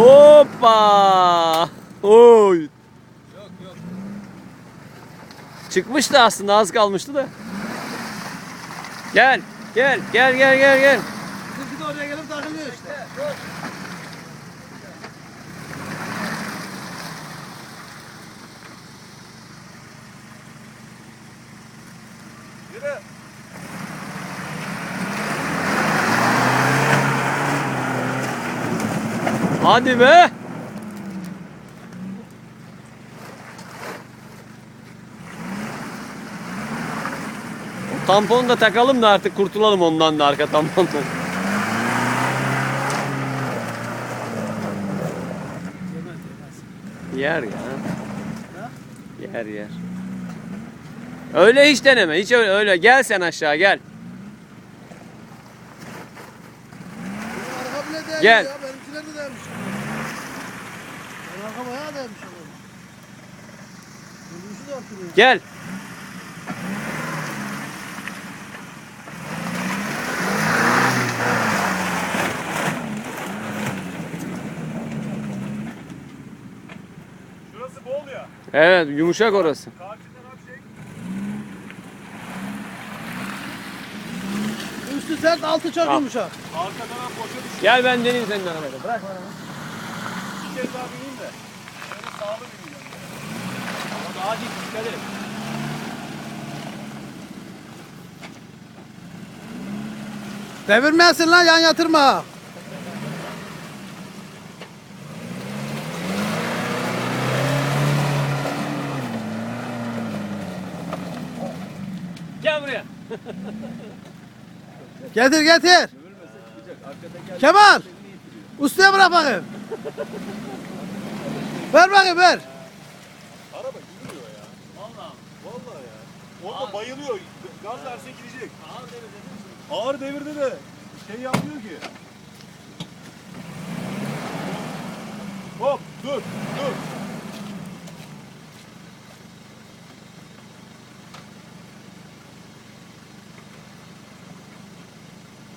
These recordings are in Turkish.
Hoppa. Oy. Yok yok. Çıkmıştı aslında az kalmıştı da. Gel. Gel. Gel gel gel gel. Bizimki de oraya gelip takılıyor işte. Yürü. Hadi be. O tamponu da takalım da artık kurtulalım ondan da arka tampondan. Yer ya. Yer yer. Öyle hiç deneme. Hiç öyle, öyle. Gel sen aşağı gel. Gel. Benimkiler de. Benim arka bayağı değmiş. ama. Benimkisi de oturuyor. Gel. Şurası bol ya. Evet yumuşak orası. Karşı taraf şey. Üstü sert altı çok yumuşak. Arka taraf boşa düşüyor. Gel ben deneyeyim senin arabayla. Bırak bana. Bir kez daha bineyim de. Şöyle sağlı bineyim. Daha dik dikkat et. Devirmeyesin lan yan yatırma. Gel buraya. Getir getir. Kemal. Ustaya bırak bakayım. ver bakayım ver. Araba yürüyor ya. Vallahi. Vallahi ya. Orada bayılıyor. Gaz verse gidecek. Ağır devirde Ağır devirde de şey yapmıyor ki. Hop dur dur.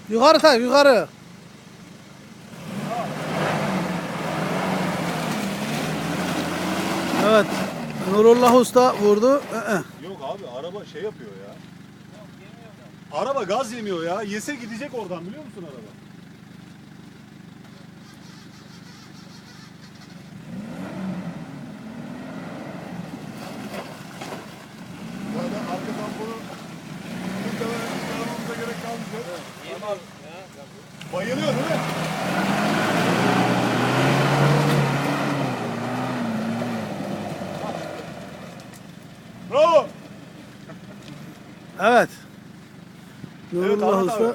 Yukarı tak yukarı. Evet. Nurullah Usta vurdu. Ee, Yok abi araba şey yapıyor ya. Araba gaz yemiyor ya. Yese gidecek oradan biliyor musun araba? Bayılıyor değil mi? Bravo. Evet. Evet abi. Usta